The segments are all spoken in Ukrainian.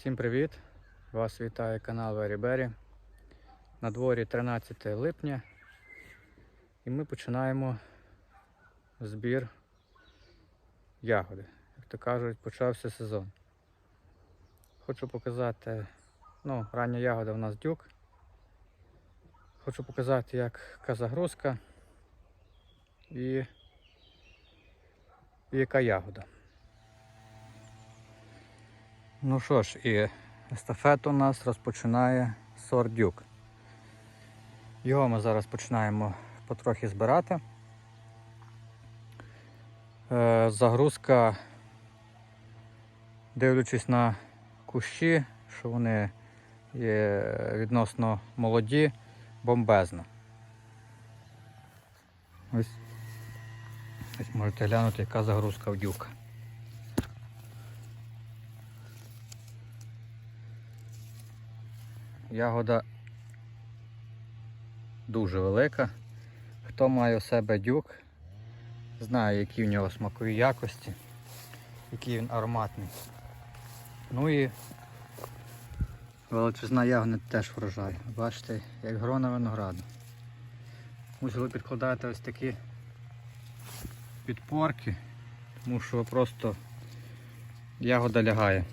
Всім привіт! Вас вітає канал Верібері. На дворі 13 липня і ми починаємо збір ягоди. Як то кажуть, почався сезон. Хочу показати, ну, рання ягода у нас дюк. Хочу показати, як яка загрузка і, і яка ягода. Ну що ж, і естафету у нас розпочинає сорт дюк. Його ми зараз починаємо потрохи збирати. Е, Загрузка, дивлячись на кущі, що вони є відносно молоді, бомбезна. Ось, ось можете глянути, яка загрузка в дюка. Ягода дуже велика. Хто має у себе дюк, знає, які в нього смакові якості, який він ароматний. Ну і величезна ягода теж врожай. Бачите, як грона винограду. Ось ви підкладаєте ось такі підпорки, тому що просто ягода лягає.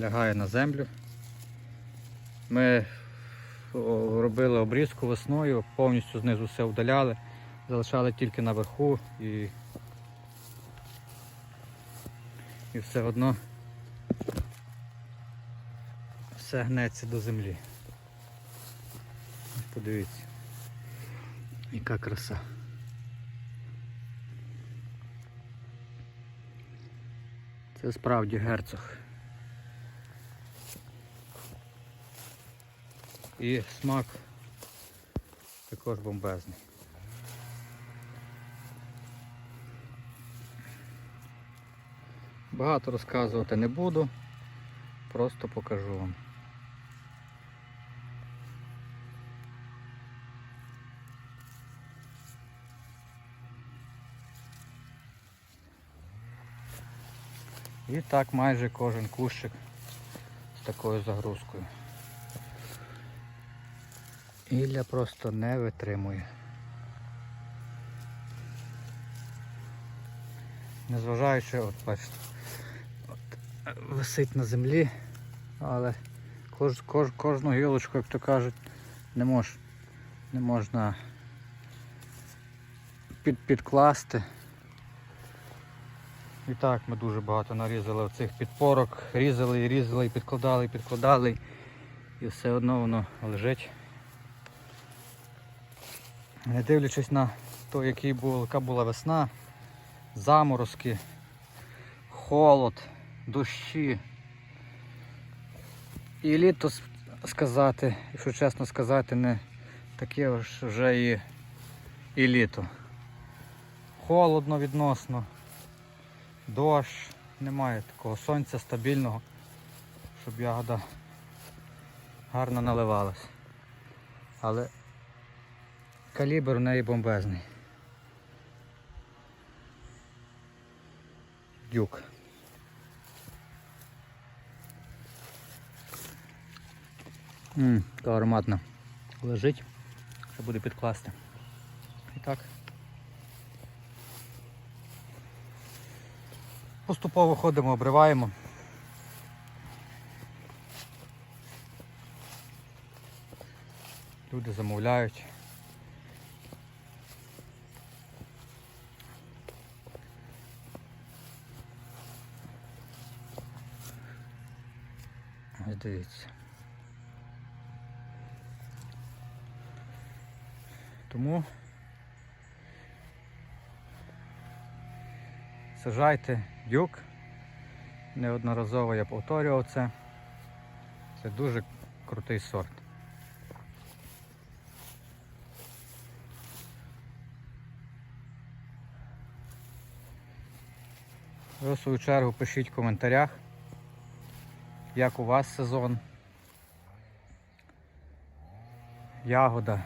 Лягає на землю. Ми робили обрізку весною, повністю знизу все вдаляли, залишали тільки наверху і, і все одно все гнеться до землі. Подивіться, яка краса. Це справді герцог. І смак також бомбезний. Багато розказувати не буду, просто покажу вам. І так майже кожен кущик з такою загрузкою. Ілля просто не витримує. Незважаючи, от бачите, от, висить на землі, але кож, кож, кожну гілочку, як то кажуть, не, мож, не можна під, підкласти. І так ми дуже багато нарізали оцих підпорок, різали і різали, і підкладали, і підкладали, і все одно воно лежить. Не дивлячись на те, який був, яка була весна, заморозки, холод, дощі. І літо сказати, якщо чесно сказати, не таке ж вже і, і літо. Холодно відносно, дощ, немає такого сонця стабільного, щоб ягода гарно наливалась. Але Калібр у неї бомбезний. Дюк. Ммм, така ароматна. Лежить, що буде підкласти. І так. Поступово ходимо, обриваємо. Люди замовляють. Ось дивіться. Тому сажайте дюк. Неодноразово я повторював це. Це дуже крутий сорт. Ви в свою чергу пишіть в коментарях як у вас сезон. Ягода.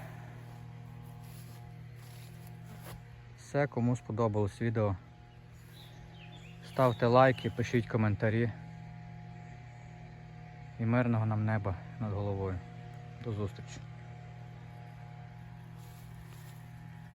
Все, кому сподобалось відео. Ставте лайки, пишіть коментарі. і мирного нам неба над головою. До зустрічі!